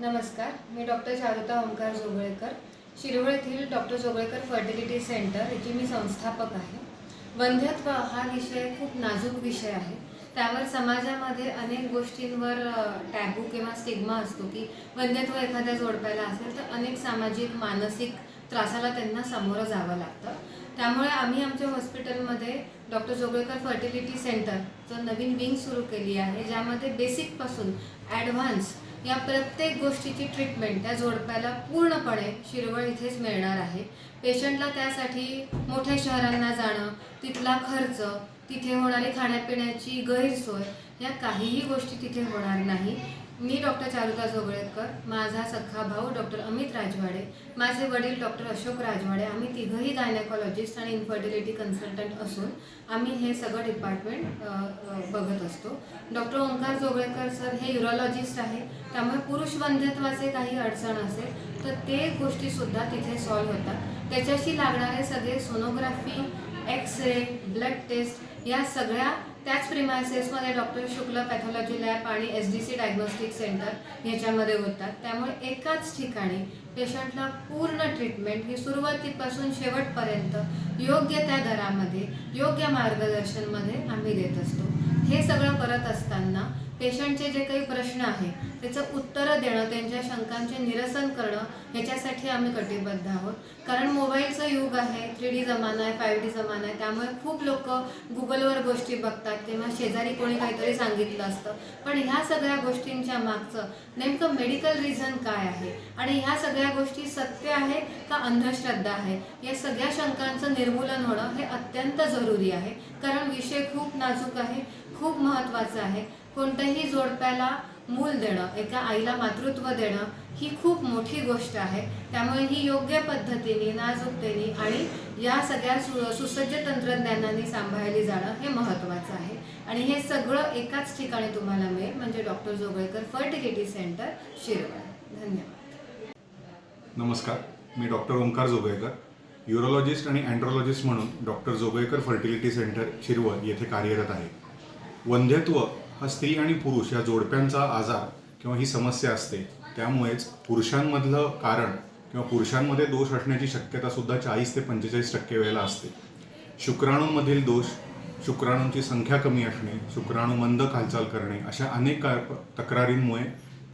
नमस्कार मी डॉक्टर चारुता ओंकार जोगळेकर. शिरवळ येथील डॉक्टर जोगळेकर फर्टिलिटी सेंटर याची मी संस्थापक आहे. वंध्यत्व हा विषय खूप नाजूक विषय आहे. त्यावर समाजामध्ये अनेक गोष्टींवर टॅबू किंवा स्टिग्मा असतो की वंध्यत्व एखाद्या जोडप्याला असेल तर अनेक सामाजिक मानसिक त्रासाला त्यांना सामोरं जावं लागतं. त्यामुळे आम्ही आमच्या हॉस्पिटलमध्ये डॉक्टर जोगळेकर फर्टिलिटी सेंटरचं नवीन विंग सुरू केली आहे ज्यामध्ये बेसिकपासून ॲडव्हान्स या प्रत्येक गोष्टीची ट्रीटमेंट त्या जोडप्याला पूर्णपणे शिरवळ इथेच मिळणार आहे. पेशंटला त्यासाठी मोठ्या शहरांना जाणं तिथला खर्च तिथे होणारी खाण्यापिण्याची गैरसोय या काहीही गोष्टी तिथे होणार नाही. मी डॉक्टर चारुता जोगळेकर माझा सख्खा भाऊ डॉक्टर अमित राजवाडे माझे वडील डॉक्टर अशोक राजवाडे आम्ही तिघंही गायनेकॉलॉजिस्ट आणि इन्फर्टिलिटी कन्सल्टंट असून आम्ही हे सगळं डिपार्टमेंट बघत असतो. डॉक्टर ओंकार जोगळेकर सर हे युरोलॉजिस्ट आहे त्यामुळे पुरुष बंधत्वाचे काही अडचण असेल तर ते गोष्टीसुद्धा तिथे सॉल्व्ह होतात. त्याच्याशी लागणारे सगळे sonography X ray blood test या सगळ्या त्याच प्रिमायसेसमध्ये डॉक्टर शुक्ल पॅथॉलॉजी लॅब आणि S D C diagnostic centre याच्यामध्ये होतात. त्यामुळे एकाच ठिकाणी पेशंटला पूर्ण ट्रीटमेंट ही सुरुवातीपासून शेवटपर्यंत योग्य त्या दरामध्ये योग्य मार्गदर्शनमध्ये आम्ही देत असतो. हे सगळं करत असताना पेशंटचे जे काही प्रश्न आहे त्याचं उत्तरं देणं त्यांच्या शंकांचे निरसन करणं ह्याच्यासाठी आम्ही कटिबद्ध आहोत. कारण मोबाईलचं युग आहे थ्री डी जमाना आहे फाईव्ह डी जमाना आहे त्यामुळे खूप लोक गुगलवर गोष्टी बघतात किंवा शेजारी कोणी काहीतरी सांगितलं असतं. पण ह्या सगळ्या गोष्टींच्या मागचं नेमकं मेडिकल रिझन काय आहे? आणि ह्या सगळ्या गोष्टी सत्य आहे का अंधश्रद्धा आहे? या सगळ्या शंकांचं निर्मूलन होणं हे अत्यंत जरुरी आहे. कारण विषय खूप नाजूक आहे खूप महत्त्वाचा आहे. कोणत्याही जोडप्याला मूल देणं एका आईला मातृत्व देणं ही खूप मोठी गोष्ट आहे. त्यामुळे ही योग्य पद्धतीने नाजूकतेने आणि या सगळ्या सु सुसज्ज तंत्रज्ञानाने सांभाळली जाणं हे महत्त्वाचं आहे. आणि हे सगळं एकाच ठिकाणी तुम्हाला मिळेल म्हणजे doctor Joglekar fertility centre Shirwal. धन्यवाद. नमस्कार मी डॉक्टर ओंकार जोगळेकर युरोलॉजिस्ट आणि अँड्रोलॉजिस्ट म्हणून doctor Joglekar fertility centre Shirwal येथे कार्यरत आहे. वंध्यत्व हा स्त्री आणि पुरुष या जोडप्यांचा आजार किंवा ही समस्या असते. त्यामुळेच पुरुषांमधलं कारण किंवा पुरुषांमध्ये दोष असण्याची शक्यता सुद्धा चाळीस ते पंचेचाळीस टक्के वेळेला असते. शुक्राणूंमधील दोष शुक्राणूंची संख्या कमी असणे शुक्राणू मंद हालचाल करणे अशा अनेक तक्रारींमुळे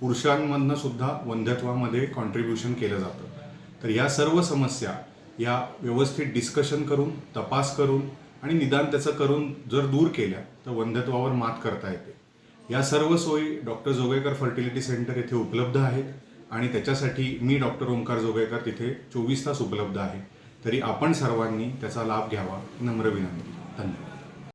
पुरुषांमधनं सुद्धा वंध्यत्वामध्ये कॉन्ट्रीब्युशन केलं जातं. तर या सर्व समस्या या व्यवस्थित डिस्कशन करून तपास करून आणि निदान त्याचं करून जर दूर केल्या तर वंध्यत्वावर मात करता येते. या सर्व सोयी डॉक्टर जोगेकर फर्टिलिटी सेंटर येथे उपलब्ध आहेत आणि त्याच्यासाठी मी डॉक्टर ओंकार जोगेकर तिथे चोवीस तास उपलब्ध आहे. तरी आपण सर्वांनी त्याचा लाभ घ्यावा. नम्र विनंती. धन्यवाद.